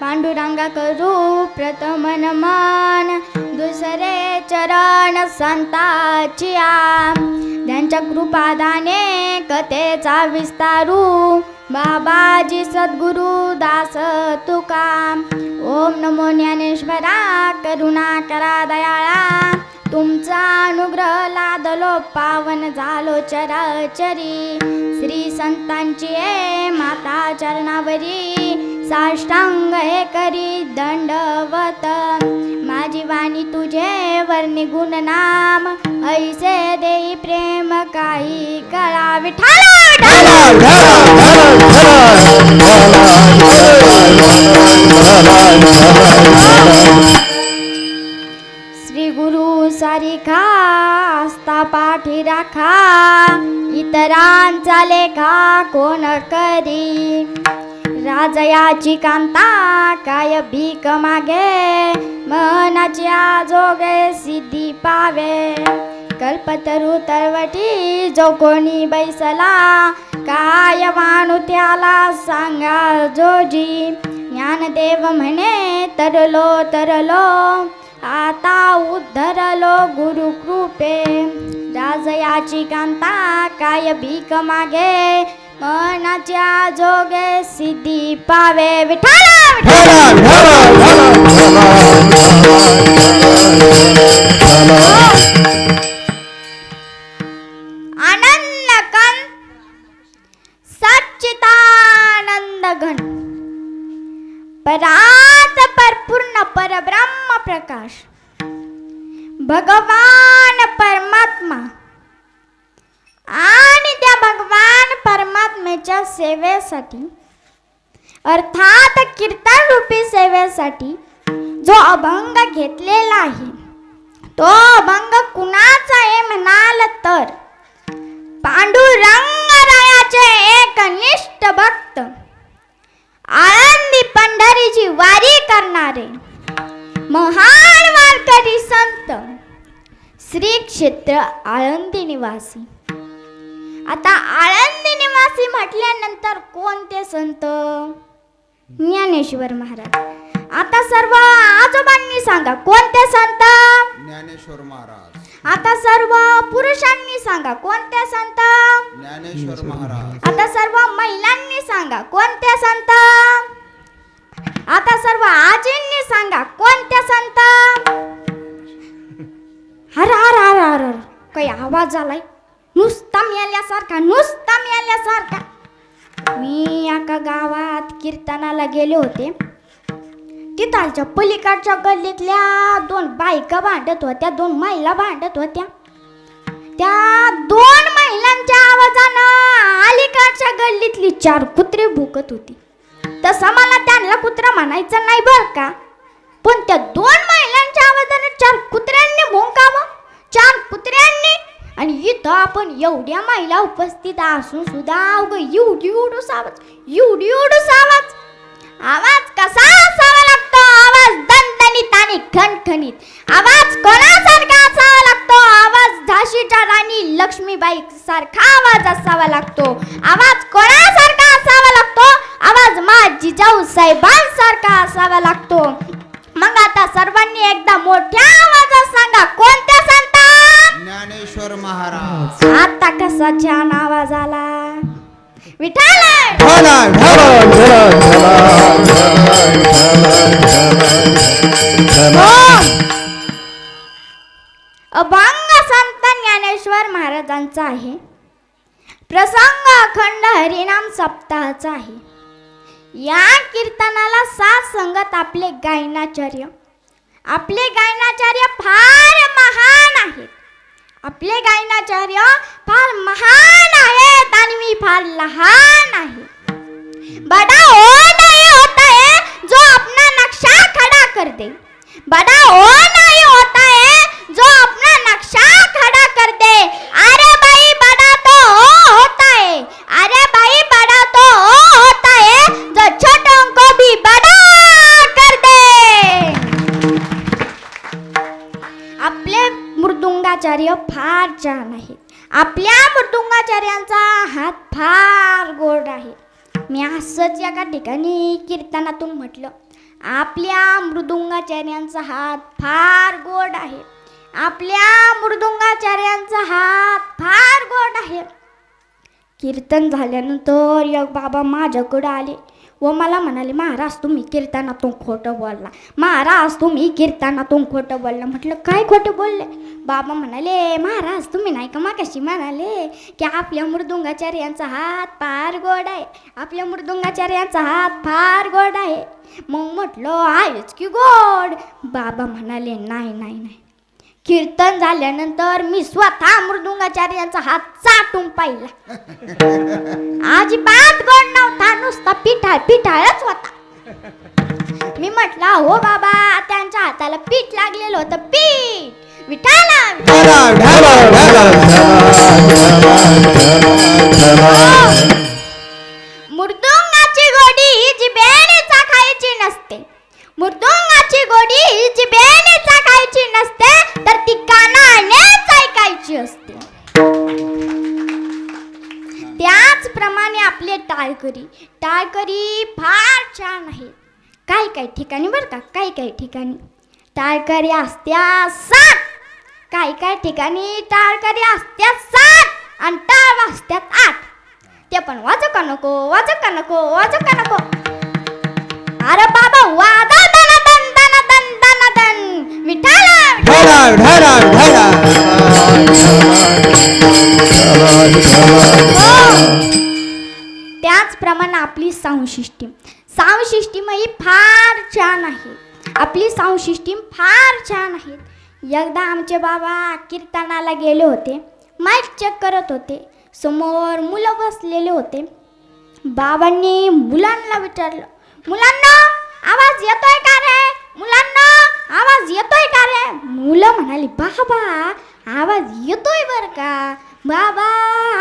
पांडुरंगा करू प्रथम नमन दुसरे चरण संताची त्यांच्या कृपादाने कथेचा विस्तारू. बाबाजी सद्गुरु दास तुकाम. ओम नमो ज्ञानेश्वरा करुणा करा दयाळा. तुमचा अनुग्रह लादलो पावन झालो चराचरी. श्री संतांची ए माता चरणावरी. साष्टांग हे करी दंडवत. माझी वाणी तुझे वर्णी गुण नाम. ऐसे देई प्रेम काही कळा. विठाला इतरांचा लेखा कोण करी राजयाची कांता काय भीक मागे? मनाची आजोगे सिद्धी पावे. कल्पतरू तळवटी जो कोणी बैसला काय माणू त्याला सांगा जोजी. ज्ञानदेव म्हणे तरलो तरलो. आता उद्धरलो गुरु कृपे राजयाची कांता काय भीक मागे? मनाच्या जोगे सिद्धी पावे. विठाला आनंद सच्चिदानंद घन परात परपूर्ण परब्रह्म प्रकाश. भगवान परमात्मा. आणि त्या भगवान परमात्म्याच्या सेवेसाठी अर्थात कीर्तन रूपी सेवेसाठी जो अभंग घेतलेला आहे तो अभंग कुणाचा आहे म्हणाल तर पांडुरंग रायाचे एक निष्ठ भक्त आळंदी पंढरीची वारी करणारे महान वारकरी संत. श्री क्षेत्र आळंदी निवासी. आता आळंदी निवासी म्हटल्यानंतर कोणते संत? ज्ञानेश्वर महाराज. आता सर्व आजोबांनी सांगा कोणते संत? ज्ञानेश्वर महाराज. आता सर्व पुरुषांनी सांगा कोणते संत? ज्ञानेश्वर महाराज. आता सर्व महिलांनी सांगा कोणते संत? आता सर्व आजींनी सांगा कोणत्या संत? हर हर हर हर हर. काही आवाज आलाय? नुसता मेल्यासारखा नुसता मेल्यासारखा. मी एका गावात कीर्तनाला गेले होते. तिथालच्या पलीकडच्या गल्लीतल्या दोन बायका भांडत होत्या दोन महिला भांडत होत्या. त्या दोन महिलांच्या आवाजानं अलीकडच्या गल्लीतली चार कुत्रे भुकत होती. तसं मला त्यांना कुत्रा म्हणायचं नाही बर का. पण त्या दोन महिलांच्या आवाजाने चार कुत्र्यांनी भुंकावं चार कुत्र्यांनी. आणि इथं आपण एवढ्या महिला उपस्थित असून सुद्धा अवघ एवढी उडूस आवाज एवढी उडूस आवाज आवाज कसा असावा लागतो? आवाज दणदणीत आणि खणखणीत. आवाज कोणासारखा असावा लागतो? आवाज झाशीच्या राणी लक्ष्मीबाई सारखा आवाज असावा लागतो. आवाज कोणासारखा असावा लागतो आवाज मा जिजाऊ साहेबांसारखा असावा लागतो. मग आता सर्वांनी एकदा मोठ्या आवाजात सांगा कोणत्या संतात ज्ञानेश्वर महाराज. आता कसा छान आवाज आला. विठाल अभंग संत ज्ञानेश्वर महाराजांचा आहे. प्रसंग अखंड हरिनाम सप्ताहाचा आहे. या कीर्तनाला सात संगत आपले गायनाचार्य. आपले गायनाचार्य फार महान आहेत. आपले गायनाचार्य फार महान आहेत आणि मी फार लहान आहे. बड़ा ओ नाही होता है जो अपना नक्शा खड़ा कर दे बड़ा ओ नाही होता मृदुंगाचार्य फार छान आहेत. आपल्या मृदुंगाचार्यांचा हात फार गोड आहे. मी असंच एका ठिकाणी कीर्तनातून म्हटलं आपल्या मृदुंगाचार्यांचा हात फार गोड आहे. आपल्या मृदुंगाचार्यांचा हात फार गोड आहे. कीर्तन झाल्यानंतर एक बाबा माझ्याकडं आले. व मला म्हणाले महाराज तुम्ही कीर्तनातून खोटं बोलला. महाराज तुम्ही कीर्तनातून खोटं बोलला. म्हटलं काय खोटं बोलले? बाबा म्हणाले महाराज तुम्ही नाही का मागाशी म्हणाले की आपल्या मृदुंगाचार्यांचा हात फार गोड आहे. आपल्या मृदुंगाचार्यांचा हात फार गोड आहे. मग म्हटलं आहेच की गोड. बाबा म्हणाले नाही नाही नाही. कीर्तन झाल्यानंतर मी स्वतः मृदुंगाचार्यांचा हात चाटून पाहिला. अजिबात गोड नव्हता नुसता पिठाळ पिठाळच होता. मी म्हटलं हो बाबा त्यांच्या हाताला पीठ लागलेलं होतं पीठ. विठाला मृदुंगाची गोडी ही जिभेने चाखायची नसते. मृदुंगाची गोडी ही जिभेने चाकायची नसते तर ती कानाने ऐकायची असते. त्याचप्रमाणे आपले टाळकरी. टाळकरी फार छान आहेत. काही काही ठिकाणी बरं का काही काही ठिकाणी. टाळकरी असत्या सात. काही काही ठिकाणी टाळकरी असत्या सात आणि टाळ वाजत्यात आठ. ते पण वाजू का नको वाजू का नको वाजू का नको? अरे बाबा वादा हो. त्याचप्रमाणे आपली साऊंड सिस्टीम. साऊंड सिस्टीम ही फार छान आहे. आपली साऊंड सिस्टीम फार छान आहे. एकदा आमचे बाबा कीर्तनाला गेले होते. माईक चेक करत होते. समोर मुलं बसलेले होते. बाबांनी मुलांना विचारलं मुलांना आवाज येतोय का रे मुलांना आवाज येतोय का रे मुलं म्हणाली बाबा आवाज येतोय बर का? बाबा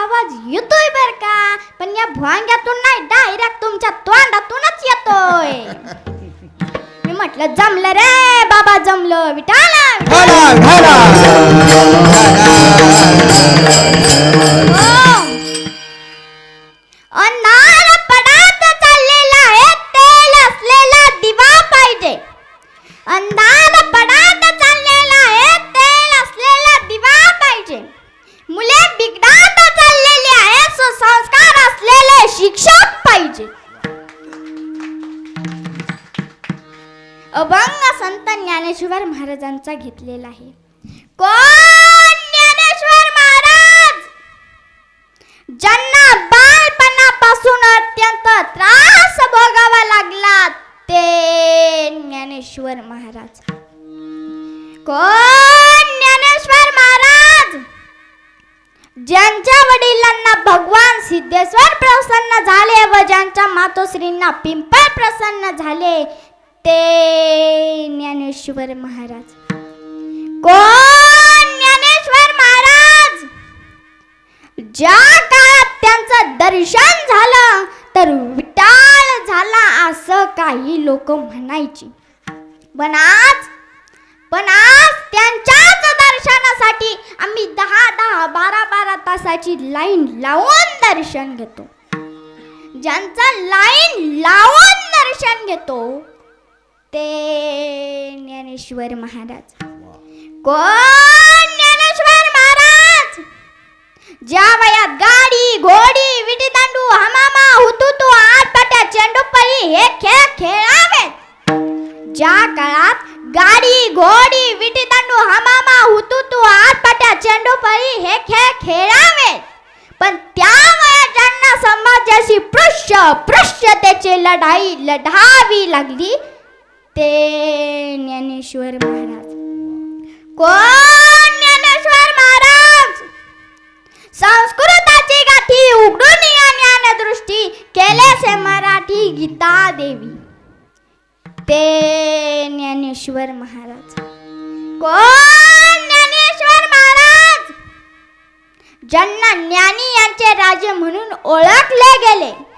आवाज येतोय बर का? पण या भोंग्यातून नाही डायरेक्ट तुमच्या तोंडातूनच येतोय. मी म्हटलं जमलं रे बाबा जमलं. विटाला ढाला अभंग संत ज्ञानेश्वर महाराजांचा घेतलेला आहे. कोण ज्ञानेश्वर महाराज? ज्यांना बालपणापासून अत्यंत त्रास भोगावा लागला ते ज्ञानेश्वर महाराज. कोण ज्ञानेश्वर महाराज? ज्यांच्या वडिलांना भगवान सिद्धेश्वर प्रसन्न झाले व ज्यांच्या मातोश्रींना पिंपळ प्रसन्न झाले ते ज्ञानेश्वर महाराज. कोण ज्ञानेश्वर महाराज? ज्या काळात त्यांचं दर्शन झालं तर विटाळ झाला असं काही लोक म्हणायची. पण आज पण आज त्यांच्याच दर्शनासाठी आम्ही दहा दहा बारा बारा तासाची लाईन लावून दर्शन घेतो. ज्यांचा लाईन लावून दर्शन घेतो ते ज्ञानेश्वर महाराज. कोण ज्ञानेश्वर महाराज? ज्या वयात गाडी घोडी विटीदांडू हमामा हुतुतू आटपाट्या चेंडूपळी हे खेळ खेळावेत. ज्या काळात गाडी घोडी विटीदांडू हमामा हुतुतू आटपाट्या चेंडूपळी हे खेळ खेळावेत. पण त्या वयात ज्यांना समाजाशी पृष्ठ पृष्ठतेची लढाई लढावी लागली ते ज्ञानेश्वर महाराज. कोण ज्ञानेश्वर महाराज? संस्कृताची गाठी उघडून या ज्ञानदृष्टी केलेसे मराठी गीता देवी ते ज्ञानेश्वर महाराज. कोण ज्ञानेश्वर महाराज? ज्यांना ज्ञानी यांचे राजे म्हणून ओळखले गेले.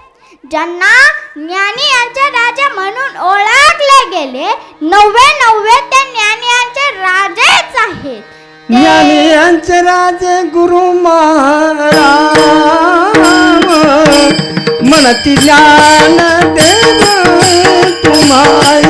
ज्यांना ज्ञानी यांच्या राजा म्हणून ओळखले गेले नववे नववे ते ज्ञानी यांचे राजेच आहेत. ते- ज्ञानी यांचे राजे गुरु महाराज. म्हणती ज्ञान देव तुम्हाला